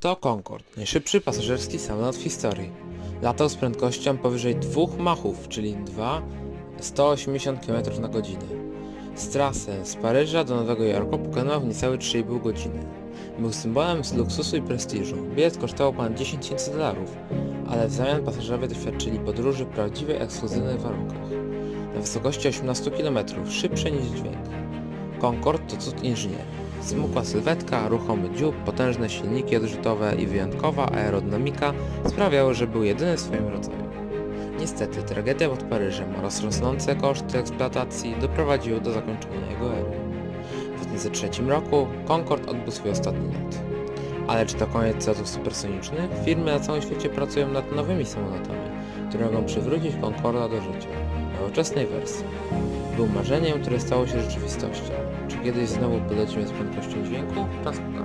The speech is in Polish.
To Concorde, najszybszy pasażerski samolot w historii. Latał z prędkością powyżej 2 machów, czyli 2 180 km na godzinę. Z trasę z Paryża do Nowego Jorku pokonał w niecałe 3,5 godziny. Był symbolem z luksusu i prestiżu. Bilet kosztował ponad 10 tysięcy dolarów, ale w zamian pasażerowie doświadczyli podróży w prawdziwie ekskluzywnych warunkach. Na wysokości 18 km, szybsze niż dźwięk. Concorde to cud inżyniera. Smukła sylwetka, ruchomy dziób, potężne silniki odrzutowe i wyjątkowa aerodynamika sprawiały, że był jedyny w swoim rodzaju. Niestety tragedia pod Paryżem oraz rosnące koszty eksploatacji doprowadziły do zakończenia jego ery. W 2003 roku Concorde odbył swój ostatni lot. Ale czy to koniec lotów supersonicznych? Firmy na całym świecie pracują nad nowymi samolotami, które mogą przywrócić Concorda do życia. Nowoczesnej wersji. Był marzeniem, które stało się rzeczywistością. Czy kiedyś znowu polecimy z prędkością dźwięku? Pokaże.